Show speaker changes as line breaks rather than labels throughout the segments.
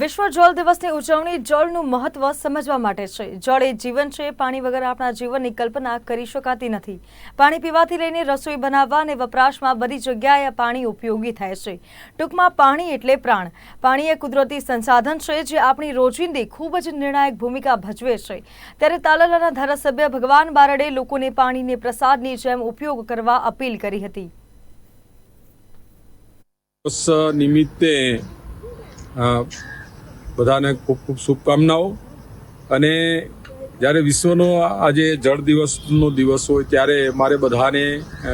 વિશ્વ જળ દિવસની ઉજવણી જળનું મહત્વ સમજવા માટે છે. જળ એ જીવન છે, પાણી વગર આપણા જીવનની કલ્પના કરી શકાતી નથી. પાણી પીવાથી લઈને રસોઈ બનાવવા અને વપરાશમાં બધી જગ્યાએ પાણી ઉપયોગી થાય છે. ટૂંકમાં પાણી એટલે પ્રાણ. પાણી એ કુદરતી સંસાધન છે, જે આપણી રોજિંદી ખૂબ જ નિર્ણાયક ભૂમિકા ભજવે છે. ત્યારે તાલાલાના ધારાસભ્ય ભગવાન બારડે લોકોને પાણીને પ્રસાદની જેમ ઉપયોગ કરવા અપીલ કરી હતી.
નિમિત્તે બધાને ખૂબ ખૂબ શુભકામનાઓ. અને જ્યારે વિશ્વનો આજે જળ દિવસનો દિવસ હોય ત્યારે મારે બધાને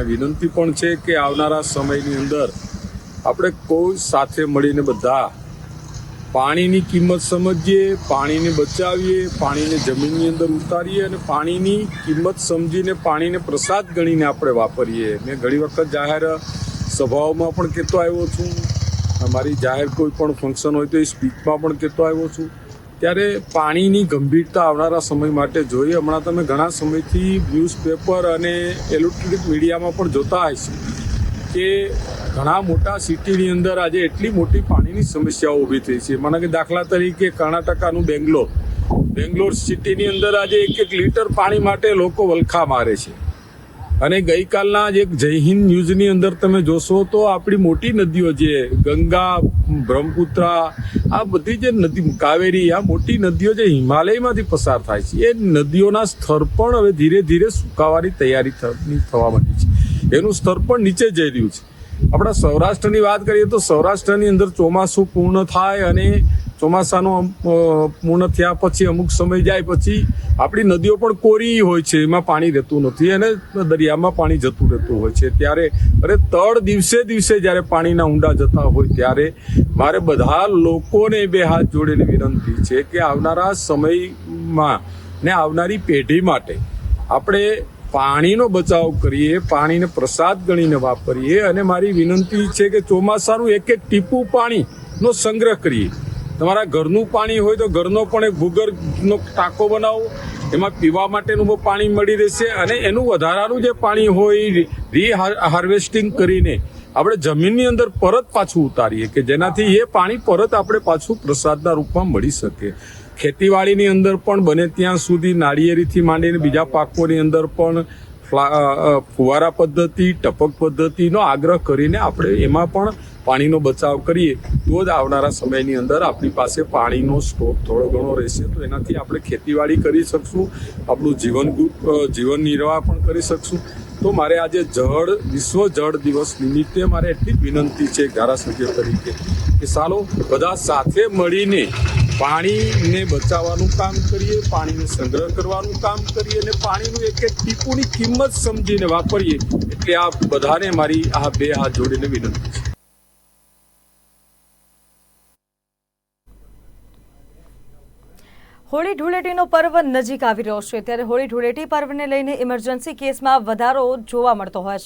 વિનંતી પણ છે કે આવનારા સમયની અંદર આપણે કોઈ સાથે મળીને બધા પાણીની કિંમત સમજીએ, પાણીને બચાવીએ, પાણીને જમીનની અંદર ઉતારીએ અને પાણીની કિંમત સમજીને પાણીને પ્રસાદ ગણીને આપણે વાપરીએ. મેં ઘણી વખત જાહેર સભાઓમાં પણ કહેતો આવ્યો છું મારી જાહેર કોઈ પણ ફંક્શન હોય તો એ સ્પીચમાં પણ કહેતો આવ્યો છું. ત્યારે પાણીની ગંભીરતા આવનારા સમય માટે જોઈએ. હમણાં તમે ઘણા સમયથી ન્યૂઝપેપર અને ઇલેક્ટ્રોનિક મીડિયામાં પણ જોતા હશો કે ઘણા મોટા સિટીની અંદર આજે એટલી મોટી પાણીની સમસ્યાઓ ઊભી થઈ છે. માનો કે દાખલા તરીકે કર્ણાટકાનું બેંગ્લોર. બેંગ્લોર સિટીની અંદર આજે એક એક લીટર પાણી માટે લોકો વલખા મારે છે. અને ગઈકાલના જ એક જય હિન્દ ન્યૂઝની અંદર તમે જોશો તો આપણી મોટી નદીઓ જે ગંગા, બ્રહ્મપુત્રા, આ બધી જે નદી, કાવેરી, આ મોટી નદીઓ જે હિમાલયમાંથી પસાર થાય છે, એ નદીઓના સ્તર પણ હવે ધીરે ધીરે સુકાવાની તૈયારી થવા માંડી છે. એનું સ્તર પણ નીચે જઈ રહ્યું છે. આપણા સૌરાષ્ટ્રની વાત કરીએ તો સૌરાષ્ટ્રની અંદર ચોમાસું પૂર્ણ થાય અને ચોમાસાનું પૂર્ણ થયા પછી, અમુક સમય જાય પછી આપણી નદીઓ પણ કોરી હોય છે, એમાં પાણી રહેતું નથી અને દરિયામાં પાણી જતું રહેતું હોય છે. ત્યારે, અરે તળ દિવસે દિવસે જ્યારે પાણીના ઊંડા જતા હોય ત્યારે મારે બધા લોકોને બે હાથ જોડીને વિનંતી છે કે આવનારા સમયમાં ને આવનારી પેઢી માટે આપણે પાણીનો બચાવ કરીએ, પાણીને પ્રસાદ ગણીને વાપરીએ અને મારી વિનંતી છે કે ચોમાસાનું એક એક ટીપું પાણીનો સંગ્રહ કરીએ. તમારા ઘરનું પાણી હોય તો ઘરનો પણ એક ભૂગર્ભનો ટાંકો બનાવો. એમાં પીવા માટેનું બહુ પાણી મળી રહેશે અને એનું વધારાનું જે પાણી હોય, રી હાર્વેસ્ટિંગ કરીને આપણે જમીનની અંદર પરત પાછું ઉતારીએ કે જેનાથી એ પાણી પરત આપણે પાછું પ્રસાદના રૂપમાં મળી શકે. ખેતીવાડીની અંદર પણ બને ત્યાં સુધી નાળિયેરીથી માંડીને બીજા પાકોની અંદર પણ ફુવારા પદ્ધતિ, ટપક પદ્ધતિનો આગ્રહ કરીને આપણે એમાં પણ પાણીનો બચાવ કરીએ, તો જ આવનારા સમયની અંદર આપણી પાસે પાણીનો સ્ટોક થોડો ઘણો રહેશે. તો એનાથી આપણે ખેતીવાડી કરી શકશું, આપણું જીવન જીવન નિર્વાહ પણ કરી શકશું. તો મારે આજે જળ, વિશ્વ જળ દિવસ નિમિત્તે મારે એટલી વિનંતી છે ધારાસભ્ય તરીકે, કે સાલો બધા સાથે મળીને પાણીને બચાવવાનું કામ કરીએ, પાણીને સંગ્રહ કરવાનું કામ કરીએ અને પાણીનું એક એક ટીપુની કિંમત સમજીને વાપરીએ. એટલે આ બધાને મારી આ બે હાથ જોડીને વિનંતી છે.
હોળી ધૂળેટીનો પર્વ નજીક આવી રહ્યો છે. ત્યારે હોળી ધૂળેટી પર્વને લઈને ઇમરજન્સી કેસમાં વધારો જોવા મળતો હોય છે.